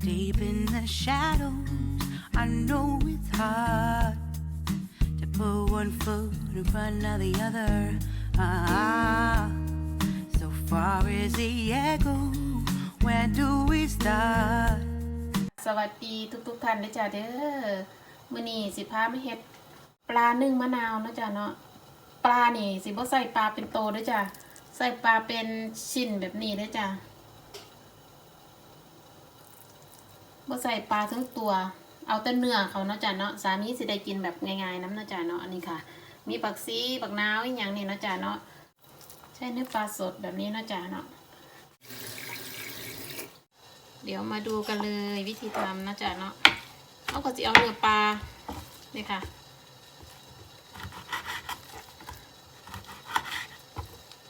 Deep in the shadows, I know it's hard to put one foot in front of the other. Ah, so far as the echo, where do we start? สวัสดีทุกๆท่านเด้อจ้าเด้อมื้อนี้สิพามาเฮ็ดปลานึ่งมะนาวนะจ้ะเนาะปลานี่สิบ่ใส่ปลาเป็นโตเด้อจ้ะใส่ปลาเป็นชิ้นแบบนี้เด้อจ้ะ บ่ใส่ปลาทั้งตัว เอาแต่เนื้อเขาเนาะจ้ะเนาะสามีสิได้กินแบบง่ายๆน้ำเนาะจ้ะเนาะอันนี้ค่ะ มีปักซีปักนาวอีหยังนี่เนาะจ้ะเนาะใช้เนื้อปลาสดแบบนี้เนาะจ้ะเนาะเดี๋ยวมาดูกันเลยวิธีทำนะจ๊ะเนาะเอาก็จะเอาเนื้อปลานี่ค่ะ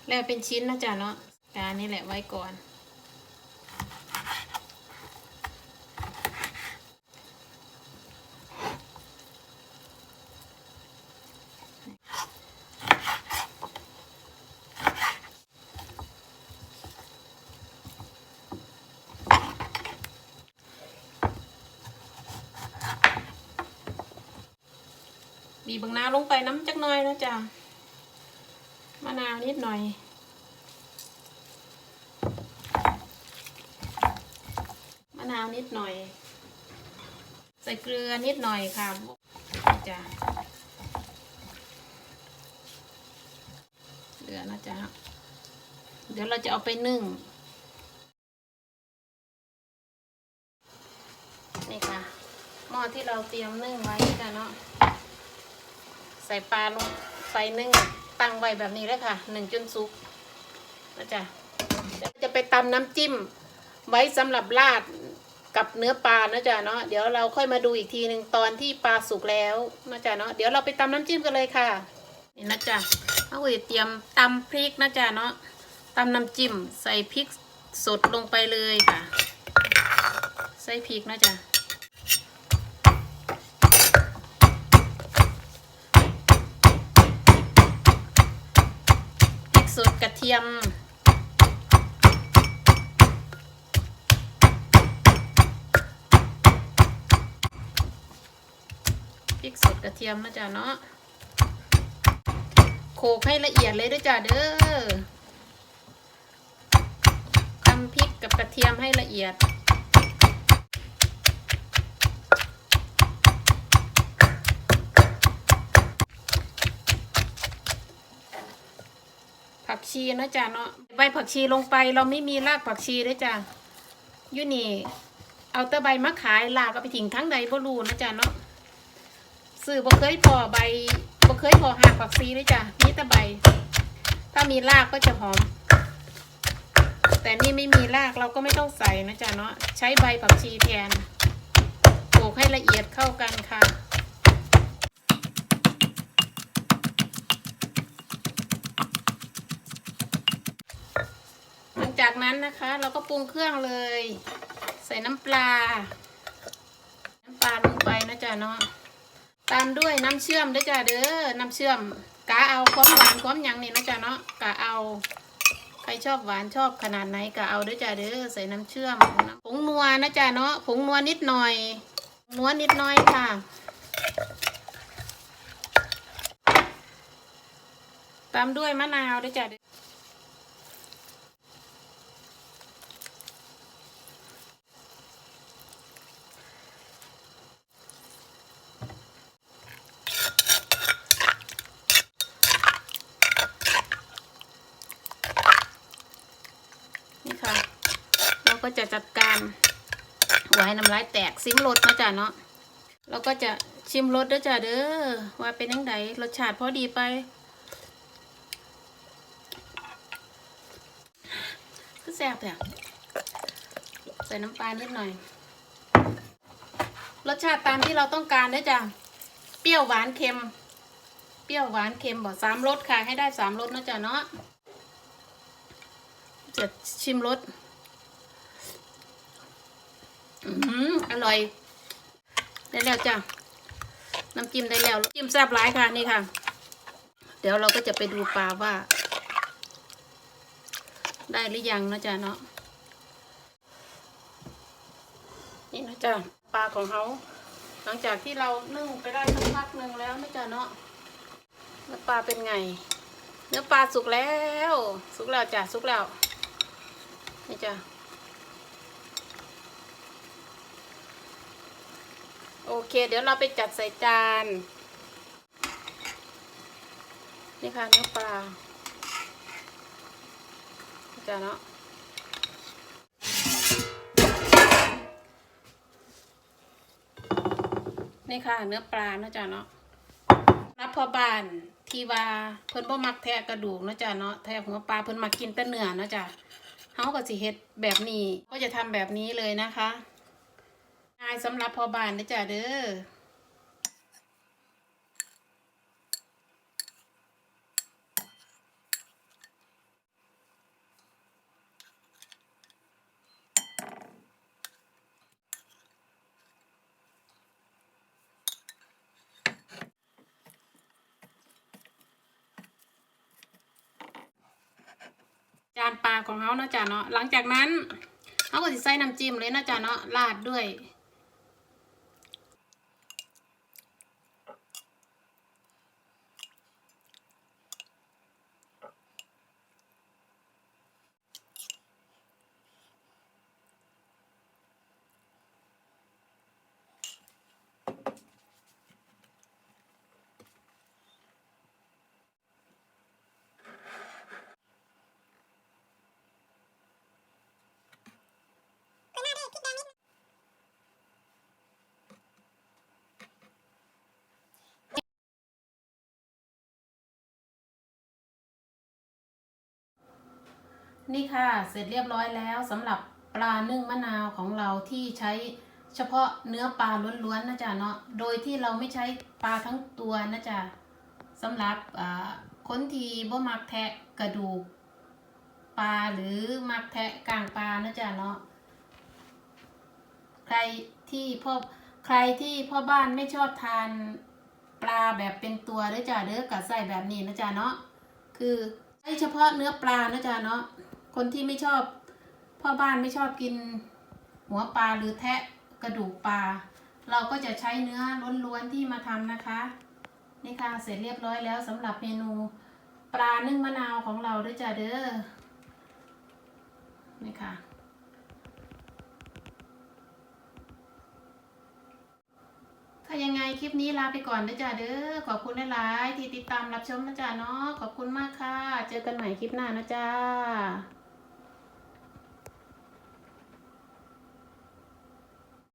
แล้วเป็นชิ้นนะจ๊ะเนาะการนี่แหละไว้ก่อน บีบบางนาลงไปน้ำจักหน่อยนะจ๊ะมะนาวนิดหน่อย มะนาวนิดหน่อย ใส่เกลือนิดหน่อยค่ะนะจ้ะเกลือนะจ๊ะเดี๋ยวเราจะเอาไปนึ่งนี่ค่ะหม้อที่เราเตรียมนึ่งไว้จ้ะเนาะ ส่ปลาลงไฟนึ่งตั้งไว้แบบนี้เลยค่ะหนึ่งจนสุกนะจ๊ะเดี๋ยวจะไปตำน้ำจิ้ม ไว้สำหรับราดกับเนื้อปลานะจ๊ะเนาะเดี๋ยวเราค่อยมาดูอีกทีหนึ่งตอนที่ปลาสุกแล้วนะจ๊ะเนาะเดี๋ยวเราไปตำน้ำจิ้มกันเลยค่ะนี่นะจ๊ะเอาไว้เตรียมตำพริกนะจ๊ะเนาะตำน้ำจิ้มใส่พริกสดลงไปเลยค่ะ ใส่พริกนะจ๊ะ พริกสดกระ เทียม พริกสดกระเทียมนะจ๊ะเนาะโขกให้ละเอียดเลยด้วยจ้ะเด้อตำพริกกับกระเทียมให้ละเอียด ชีนะจ๊ะเนาะใบผักชีลงไปเราไม่มีรากผักชีด้วยจ้ะยูนี่ เอาแต่ใบมะขายลากไปทิ้งทั้งใดบ่รู้นะจ๊ะเนาะซื้อบ่เคยพอใบบ่เคยพอหากผักชีด้วยจ้ะมีแต่ใบ ถ้ามีรากก็จะหอม แต่นี่ไม่มีรากเราก็ไม่ต้องใส่นะจ๊ะเนาะใช้ใบผักชีแทนโขลกให้ละเอียดเข้ากันค่ะ จากนั้นนะคะ เราก็ปรุงเครื่องเลย ใส่น้ำปลา น้ำปลาลงไปนะจ๊ะเนาะตามด้วยน้ำเชื่อมด้วยจ้ะเด้อน้ำเชื่อมกะเอาความหวานความยังนี่นะจ๊ะเนาะกะเอาใครชอบหวานชอบขนาดไหนกะเอาด้วยจ้ะเด้อใส่น้ำเชื่อมผงนัวนะจ๊ะเนาะผงนัวนิดหน่อยนัวนิดหน่อยค่ะตามด้วยมะนาวด้วยจ้ะเด้อ นี่ค่ะ เราก็ จะจัดการไว้น้ำลายแตกซิมรสนะจ๊ะเนาะเราก็จะชิมรสด้วยจ้ะเด้อว่าเป็นยังไงรสชาติพอดีไปคือแซ่บเนี่ใส่น้ำปลานิดหน่อย รสชาติตามที่เราต้องการด้วยจ้ะเปรี้ยวหวานเค็ม เปรี้ยวหวานเค็มบอกสามรสค่ะ ให้ได้สามรสนะจ๊ะเนาะจะชิมรส อร่อย ได้แล้วจ้ะ น้ำจิ้มได้แล้ว จิ้มแซ่บหลายค่ะนี่ค่ะ เดี๋ยวเราก็จะไปดูปลาว่า ได้หรือยังนะจ๊ะเนาะ นี่นะจ๊ะปลาของเขาหลังจากที่เรานึ่งไปได้สักพักหนึ่งแล้วนะจ๊ะเนาะเนื้อปลาเป็นไง เนื้อปลาสุกแล้ว สุกแล้วจ้ะ สุกแล้ว นี่จ้ะโอ เค เดี๋ยวเราไปจัดใส่จาน นี่ค่ะเนื้อปลาจ้ะเนาะนี่ค่ะ เนื้อปลาเนาะจ๊ะเนาะรับพอบานทีว่าเพิ่นบ่มักแทะกระดูกเนาะจ๊ะเนาะแทะหัวปลาเพิ่นมักกินแต่เนื้อเนาะจ๊ะเฮาก็สิเฮ็ดแบบนี้ก็จะทำแบบนี้เลยนะคะ สำหรับพอบานเด้อจ้ะเด้อจานปลาของเฮาเนาะจ๊ะเนาะหลังจากนั้นเฮาก็สิใส่น้ำจิ้มเลยนะจ๊ะเนาะราดด้วย นี่ค่ะเสร็จเรียบร้อยแล้วสำหรับปลานึ่งมะนาวของเราที่ใช้เฉพาะเนื้อปลาล้วนๆนะจ๊ะเนาะโดยที่เราไม่ใช้ปลาทั้งตัวนะจ๊ะสำหรับอ่าคนที่บ่มักแทะกระดูกปลาหรือมักแทะกลางปลานะจ๊ะเนาะใครที่พ่อใครที่พ่อบ้านไม่ชอบทานปลาแบบเป็นตัวเด้อจ้ะเด้อกัใส่แบบนี้นะจ๊ะเนาะคือใช้เฉพาะเนื้อปลานะจ๊ะเนาะ คนที่ไม่ชอบพ่อบ้านไม่ชอบกินหัวปลาหรือแทะกระดูกปลา เราก็จะใช้เนื้อล้วนๆที่มาทำนะคะ นี่ค่ะเสร็จเรียบร้อยแล้วสำหรับเมนูปลานึ่งมะนาวของเราด้วยจ้ะเด้อนี่ค่ะถ้ายังไงคลิปนี้ลาไปก่อนนะจ๊ะเด้อ ขอบคุณหลายๆที่ติดตามรับชมนะจ๊ะเนาะ ขอบคุณมากค่ะ เจอกันใหม่คลิปหน้านะจ๊ะ